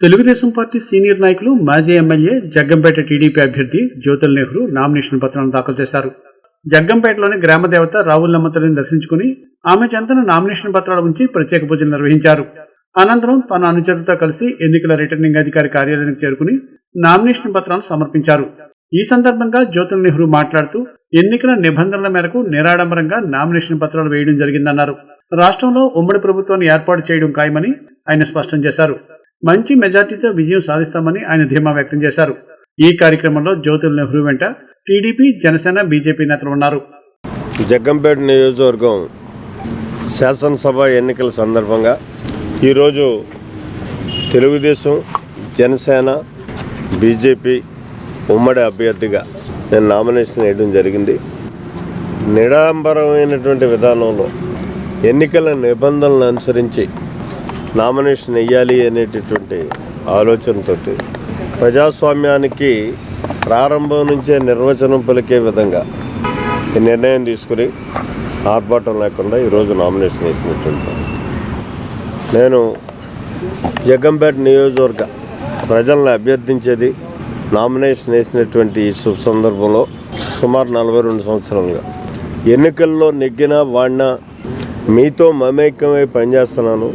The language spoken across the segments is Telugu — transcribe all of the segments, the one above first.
తెలుగుదేశం పార్టీ సీనియర్ నాయకులు మాజీ ఎమ్మెల్యే జగ్గంపేట టీడీపీ అభ్యర్థి జ్యోతుల్ నెహ్రూ నామినేషన్ పత్రాలను దాఖలు చేశారు. జగ్గంపేటలోని గ్రామ దేవత రావులమ్మ తల్లిని దర్శించుకుని ఆమె చెంతన నామినేషన్ పత్రాల ఉంచి ప్రత్యేక పూజలు నిర్వహించారు. అనంతరం తన అనుచరులతో కలిసి ఎన్నికల రిటర్నింగ్ అధికారి కార్యాలయానికి చేరుకుని నామినేషన్ పత్రాలను సమర్పించారు. ఈ సందర్భంగా జ్యోతుల్ నెహ్రూ మాట్లాడుతూ ఎన్నికల నిబంధనల మేరకు నిరాడంబరంగా నామినేషన్ పత్రాలు వేయడం జరిగిందన్నారు. రాష్ట్రంలో ఉమ్మడి ప్రభుత్వాన్ని ఏర్పాటు చేయడం ఖాయమని ఆయన స్పష్టం చేశారు. మంచి మెజార్టీతో విజయం సాధిస్తామని ఆయన ధీమా వ్యక్తం చేశారు. ఈ కార్యక్రమంలో జ్యోతుల్ నెహ్రూ వెంట టీడీపీ జనసేన బీజేపీ నేతలు ఉన్నారు. జగ్గంపేట నియోజకవర్గం శాసనసభ ఎన్నికల సందర్భంగా ఈరోజు తెలుగుదేశం జనసేన బీజేపీ ఉమ్మడి అభ్యర్థిగా నేను నామినేషన్ వేయడం జరిగింది. నిడాంబరమైనటువంటి విధానంలో ఎన్నికల నిబంధనలను అనుసరించి నామినేషన్ వేయాలి అనేటటువంటి ఆలోచనతో ప్రజాస్వామ్యానికి ప్రారంభం నుంచే నిర్వచనం పలికే విధంగా ఈ నిర్ణయం తీసుకుని ఆర్భాటం లేకుండా ఈరోజు నామినేషన్ వేసినటువంటి పరిస్థితి. నేను జగ్గంపేట నియోజకవర్గ ప్రజలను అభ్యర్థించేది నామినేషన్ వేసినటువంటి ఈ శుభ సందర్భంలో సుమారు నలభై రెండు సంవత్సరాలుగా. ఎన్నికల్లో నెగ్గినా వాడినా మీతో మమేకమై పనిచేస్తున్నాను.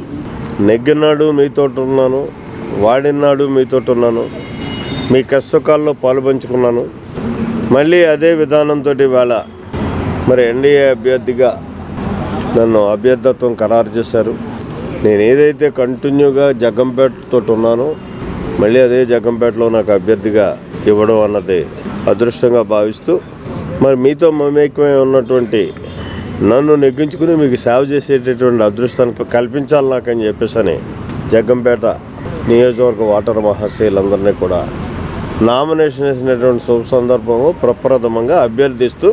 నెగ్గినాడు మీతో ఉన్నాను వాడినాడు మీతో ఉన్నాను మీ కష్టకాల్లో పాలుపంచుకున్నాను మళ్ళీ అదే విధానంతో ఇవాళ మరి ఎన్డీఏ అభ్యర్థిగా నన్ను అభ్యర్థత్వం ఖరారు చేశారు. నేను ఏదైతే కంటిన్యూగా జగ్గంపేటతో ఉన్నానో మళ్ళీ అదే జగ్గంపేటలో నాకు అభ్యర్థిగా ఇవ్వడం అన్నది అదృష్టంగా భావిస్తూ మరి మీతో మమేకమై ఉన్నటువంటి నన్ను నెగ్గించుకుని మీకు సేవ చేసేటటువంటి అదృష్టాన్ని కల్పించాలి నాకని చెప్పేసి అని జగ్గంపేట నియోజకవర్గ వాటర్ మహాశీలందరినీ కూడా నామినేషన్ వేసినటువంటి శుభ సందర్భంలో ప్రప్రథమంగా అభ్యర్థిస్తూ